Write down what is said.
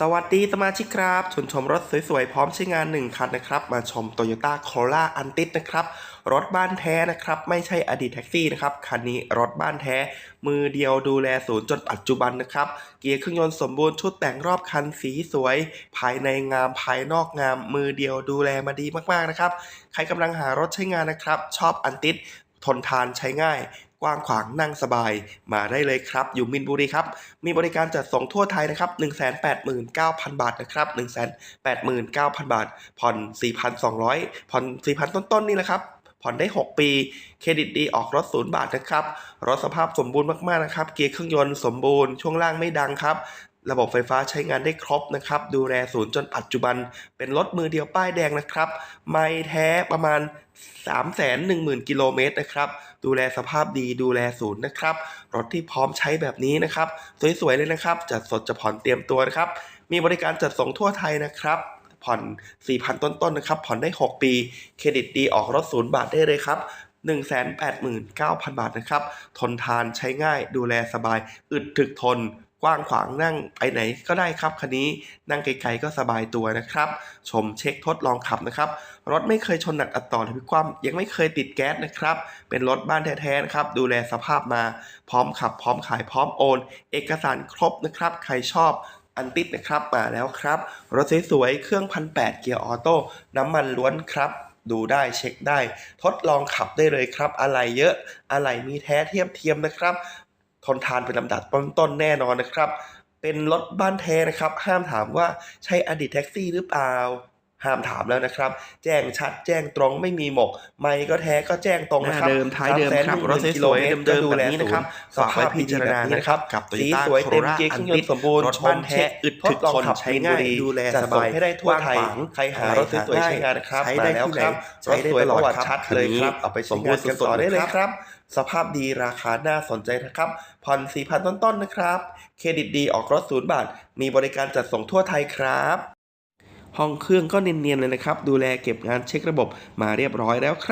สวัสดีสมาชิกครับชวนชมรถสวยๆ พร้อมใช้งาน 1 คันนะครับ มาชม Toyota Corolla a n t i s นะครับ รถบ้านแท้นะครับ ไม่ใช่อดีตแท็กซี่นะครับ คันนี้รถบ้านแท้ มือเดียวดูแลศูนย์จนปัจจุบันนะครับ เกียร์เครื่องยนต์สมบูรณ์ชุดแต่งรอบคันสีสวย ภายในงามภายนอกงาม มือเดียวดูแลมาดีมากๆนะครับ ใครกำลังหารถใช้งานนะครับ ชอบอันติสทนทานใช้ง่าย กว้างขวางนั่งสบาย มาได้เลยครับ อยู่มินบุรีครับ มีบริการจัดส่งทั่วไทยนะครับ 189,000 บาทนะครับ 189,000 บาท ผ่อน 4,200 ผ่อน 4,000 ต้นๆ นี่แหละครับผ่อนได้ 6 ปี เครดิตดีออกรถศูนย์บาทนะครับ รถสภาพสมบูรณ์มาก ๆ นะครับ เกียร์เครื่องยนต์สมบูรณ์ ช่วงล่างไม่ดังครับ ระบบไฟฟ้าใช้งานได้ครบนะครับ ดูแลศูนย์จนปัจจุบันเป็นรถมือเดียวป้ายแดงนะครับ ไม่แท้ประมาณ 310,000 กิโลเมตรนะครับ ดูแลสภาพดีดูแลศูนย์นะครับ รถที่พร้อมใช้แบบนี้นะครับ สวยๆเลยนะครับ จัดสดจะผ่อนเตรียมตัวนะครับ มีบริการจัดส่งทั่วไทยนะครับ ผ่อน 4,000 ต้นๆนะครับ ผ่อนได้ 6 ปี เครดิตดีออกรถศูนย์บาทได้เลยครับ189,000 บาทนะครับ ทนทานใช้ง่ายดูแลสบาย อึดถึกทน กว้างขวางนั่งไปไหนก็ได้ครับคันนี้นั่งไกลๆก็สบายตัวนะครับ ชมเช็คทดลองขับนะครับ รถไม่เคยชนหนักอัดต่อหรือพลิกคว่ำยังไม่เคยติดแก๊สนะครับ เป็นรถบ้านแท้ๆนะครับ ดูแลสภาพมาพร้อมขับ พร้อมขายพร้อมโอน เอกสารครบนะครับ ใครชอบอันติดนะครับมาแล้วครับ รถสวยๆเครื่องพันแเกียร์ออโต้น้ำมันล้วนครับดูได้เช็คได้ ทดลองขับได้เลยครับ อะไรเยอะ อะไรมีแท้เทียมเทียมนะครับ ทนทานเป็นลำดับต้นๆแน่นอนนะครับ เป็นรถบ้านแท้นะครับ ห้ามถามว่าใช่อดีตแท็กซี่หรือเปล่าห้ามถามแล้วนะครับ แจ้งชัดแจ้งตรงไม่มีหมก ไม่ก็แท้ก็แจ้งตรงนะครับหน้าเดิมท้ายเดิมครับ310,000รถสวยๆกิโลมตเดิมๆดูแลแบบนี้นะครับสภาพพิจารณานะครับกับสี Toyota สวยเต็ม Corolla เกียร์เครื่องยนต์สมบูรณ์รถชบ้านนแท้แท้อึดถึกทนทดลองขับใช้ใช้ง่าง่ายยดูแลจัดสส่บางยให้ได้ทั่วไทยใครหารถสวยๆใช้งานนะครับใช้ได้มาแล้วที่ไหนครับใช้ได้ตลอดรถสวยประวัติครับชัดเลยครับคันนี้เอาไปสมบูรณ์ใช้งานกันสุดๆต่อได้เลยนะครับครับ สภาพดีราคาน่าสนใจนะครับ ผ่อน 4,000 ต้นๆนะครับ เครดิตดีออกรถศูนย์บาท มีบริการจัดส่งทั่วไทยครับ ห้องเครื่องก็เนียนๆเลยนะครับ ดูแลเก็บงานเช็คระบบมาเรียบร้อยแล้วครับ